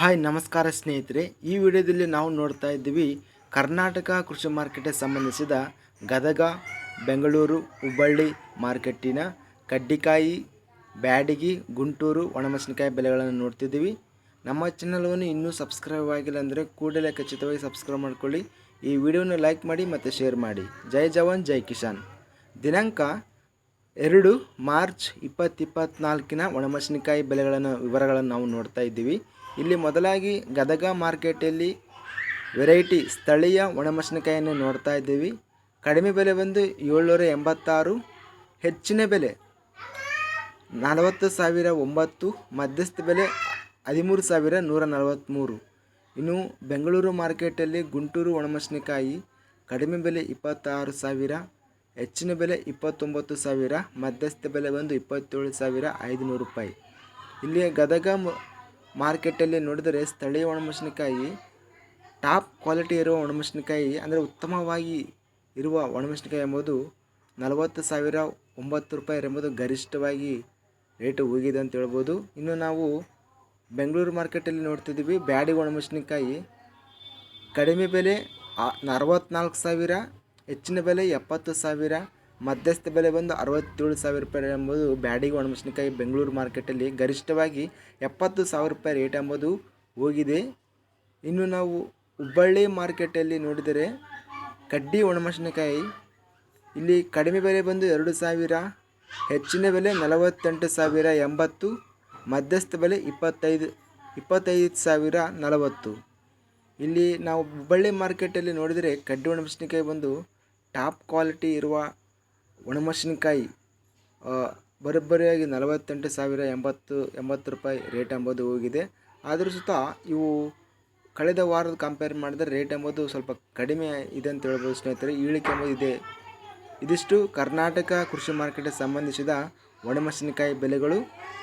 Hi, ನಮಸ್ಕಾರ ಸ್ನೇಹಿತರೆ. ಈ ವಿಡಿಯೋದಲ್ಲಿ ನಾವು ನೋಡ್ತಾ ಇದ್ದೀವಿ, ಕರ್ನಾಟಕ ಕೃಷಿ ಮಾರ್ಕೆಟ್ಗೆ ಸಂಬಂಧಿಸಿದ ಗದಗ, ಬೆಂಗಳೂರು, ಹುಬ್ಬಳ್ಳಿ ಮಾರ್ಕೆಟಿನ ಕಡ್ಡಿಕಾಯಿ, ಬ್ಯಾಡಗಿ, ಗುಂಟೂರು, ಒಣಮೆಣಸಿನಕಾಯಿ ಬೆಲೆಗಳನ್ನು ನೋಡ್ತಿದ್ದೀವಿ. ನಮ್ಮ ಚಾನಲನ್ನು ಇನ್ನೂ ಸಬ್ಸ್ಕ್ರೈಬ್ ಆಗಿಲ್ಲ ಅಂದರೆ ಕೂಡಲೇ ಖಚಿತವಾಗಿ ಸಬ್ಸ್ಕ್ರೈಬ್ ಮಾಡ್ಕೊಳ್ಳಿ. ಈ ವಿಡಿಯೋನ ಲೈಕ್ ಮಾಡಿ ಮತ್ತು ಶೇರ್ ಮಾಡಿ. ಜೈ ಜವಾನ್, ಜೈ ಕಿಸಾನ್. ದಿನಾಂಕ ಎರಡು ಮಾರ್ಚ್ ಇಪ್ಪತ್ತು ಇಪ್ಪತ್ತ್ನಾಲ್ಕಿನ ಒಣಮೆಣಸಿನಕಾಯಿ ಬೆಲೆಗಳನ್ನು ವಿವರಗಳನ್ನು ನಾವು ನೋಡ್ತಾ ಇದ್ದೀವಿ. ಇಲ್ಲಿ ಮೊದಲಾಗಿ ಗದಗ ಮಾರ್ಕೆಟಲ್ಲಿ ವೆರೈಟಿ ಸ್ಥಳೀಯ ಒಣಮೆಣಸಿನಕಾಯಿಯನ್ನು ನೋಡ್ತಾ ಇದ್ದೀವಿ. ಕಡಿಮೆ ಬೆಲೆ ಬಂದು ಏಳ್ನೂರ ಎಂಬತ್ತಾರು, ಹೆಚ್ಚಿನ ಬೆಲೆ ನಲವತ್ತು ಸಾವಿರ ಒಂಬತ್ತು, ಮಧ್ಯಸ್ಥ ಬೆಲೆ ಹದಿಮೂರು ಸಾವಿರ ನೂರ ನಲವತ್ತ್ಮೂರು ಇನ್ನು ಬೆಂಗಳೂರು ಮಾರ್ಕೆಟಲ್ಲಿ ಗುಂಟೂರು ಒಣಮೆಣಸಿನಕಾಯಿ ಕಡಿಮೆ ಬೆಲೆ ಇಪ್ಪತ್ತಾರು ಸಾವಿರ ಹೆಚ್ಚಿನ ಬೆಲೆ ಇಪ್ಪತ್ತೊಂಬತ್ತು ಸಾವಿರ, ಮಧ್ಯಸ್ಥ ಬೆಲೆ ಬಂದು ಇಪ್ಪತ್ತೇಳು ಸಾವಿರ ಐದುನೂರು ರೂಪಾಯಿ. ಇಲ್ಲಿ ಗದಗ ಮಾರ್ಕೆಟಲ್ಲಿ ನೋಡಿದರೆ ಸ್ಥಳೀಯ ಒಣಮೆಣಸಿನಕಾಯಿ, ಟಾಪ್ ಕ್ವಾಲಿಟಿ ಇರುವ ಒಣಮೆಣಸಿನಕಾಯಿ ಅಂದರೆ ಉತ್ತಮವಾಗಿ ಇರುವ ಒಣಮೆಣಸಿನಕಾಯಿ ಎಂಬುದು ನಲವತ್ತು ಸಾವಿರ ಒಂಬತ್ತು ರೂಪಾಯಿ ಎಂಬುದು ಗರಿಷ್ಠವಾಗಿ ರೇಟು ಹೋಗಿದೆ ಅಂತ ಹೇಳ್ಬೋದು. ಇನ್ನು ನಾವು ಬೆಂಗಳೂರು ಮಾರ್ಕೆಟಲ್ಲಿ ನೋಡ್ತಿದ್ದೀವಿ ಬ್ಯಾಡಿ ಒಣಮೆಣಸಿನಕಾಯಿ. ಕಡಿಮೆ ಬೆಲೆ ಅರವತ್ನಾಲ್ಕು ಸಾವಿರ ಹೆಚ್ಚಿನ ಬೆಲೆ ಎಪ್ಪತ್ತು ಸಾವಿರ, ಮಧ್ಯಸ್ಥ ಬೆಲೆ ಬಂದು ಅರವತ್ತೇಳು ಸಾವಿರ ರೂಪಾಯಿ ಎಂಬುದು ಬ್ಯಾಡಿಗೆ ಒಣಮೆಣಸಿನಕಾಯಿ ಬೆಂಗಳೂರು ಮಾರ್ಕೆಟಲ್ಲಿ ಗರಿಷ್ಠವಾಗಿ ಎಪ್ಪತ್ತು ಸಾವಿರ ರೂಪಾಯಿ ರೇಟ್ ಎಂಬುದು ಹೋಗಿದೆ. ಇನ್ನು ನಾವು ಹುಬ್ಬಳ್ಳಿ ಮಾರ್ಕೆಟಲ್ಲಿ ನೋಡಿದರೆ ಕಡ್ಡಿ ಒಣಮೆಣಸಿನಕಾಯಿ ಇಲ್ಲಿ ಕಡಿಮೆ ಬೆಲೆ ಬಂದು ಎರಡು ಸಾವಿರ, ಹೆಚ್ಚಿನ ಬೆಲೆ ನಲವತ್ತೆಂಟು ಸಾವಿರ ಎಂಬತ್ತು, ಮಧ್ಯಸ್ಥ ಬೆಲೆ ಇಪ್ಪತ್ತೈದು ಇಪ್ಪತ್ತೈದು ಸಾವಿರ ನಲವತ್ತು. ಇಲ್ಲಿ ನಾವು ಹುಬ್ಬಳ್ಳಿ ಮಾರ್ಕೆಟಲ್ಲಿ ನೋಡಿದರೆ ಕಡ್ಡಿ ಒಣಮೆಣಸಿನಕಾಯಿ ಬಂದು ಟಾಪ್ ಕ್ವಾಲಿಟಿ ಇರುವ ಒಣಮೆಣಸಿನ್ಕಾಯಿ ಬರೋಬ್ಬರಿಯಾಗಿ ನಲವತ್ತೆಂಟು ಸಾವಿರ ಎಂಬತ್ತು ಎಂಬತ್ತು ರೂಪಾಯಿ ರೇಟ್ ಎಂಬುದು ಹೋಗಿದೆ. ಆದರೂ ಸುತ್ತ ಇವು ಕಳೆದ ವಾರದ ಕಂಪೇರ್ ಮಾಡಿದರೆ ರೇಟ್ ಎಂಬುದು ಸ್ವಲ್ಪ ಕಡಿಮೆ ಇದೆ ಅಂತ ಹೇಳ್ಬೋದು ಸ್ನೇಹಿತರೆ. ಇಳಿಕೆ ಎಂಬುದು ಇದೆ. ಇದಿಷ್ಟು ಕರ್ನಾಟಕ ಕೃಷಿ ಮಾರ್ಕೆಟ್ಗೆ ಸಂಬಂಧಿಸಿದ ಒಣಮೆಣಸಿನಕಾಯಿ ಬೆಲೆಗಳು.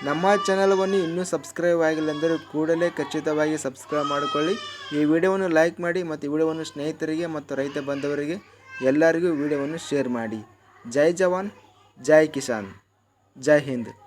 ನಮ್ಮ ಚಾನಲ್ವನ್ನು ಇನ್ನೂ ಸಬ್ಸ್ಕ್ರೈಬ್ ಆಗಿಲ್ಲ ಅಂದರೆ ಕೂಡಲೇ ಖಚಿತವಾಗಿ ಸಬ್ಸ್ಕ್ರೈಬ್ ಮಾಡಿಕೊಳ್ಳಿ. ಈ ವಿಡಿಯೋವನ್ನು ಲೈಕ್ ಮಾಡಿ ಮತ್ತು ವಿಡಿಯೋವನ್ನು ಸ್ನೇಹಿತರಿಗೆ ಮತ್ತು ರೈತ ಬಾಂಧವರಿಗೆ ಎಲ್ಲರಿಗೂ ವಿಡಿಯೋವನ್ನು ಶೇರ್ ಮಾಡಿ. ಜೈ ಜವಾನ್ ಜೈ ಕಿಸಾನ್ ಜೈ ಹಿಂದ್.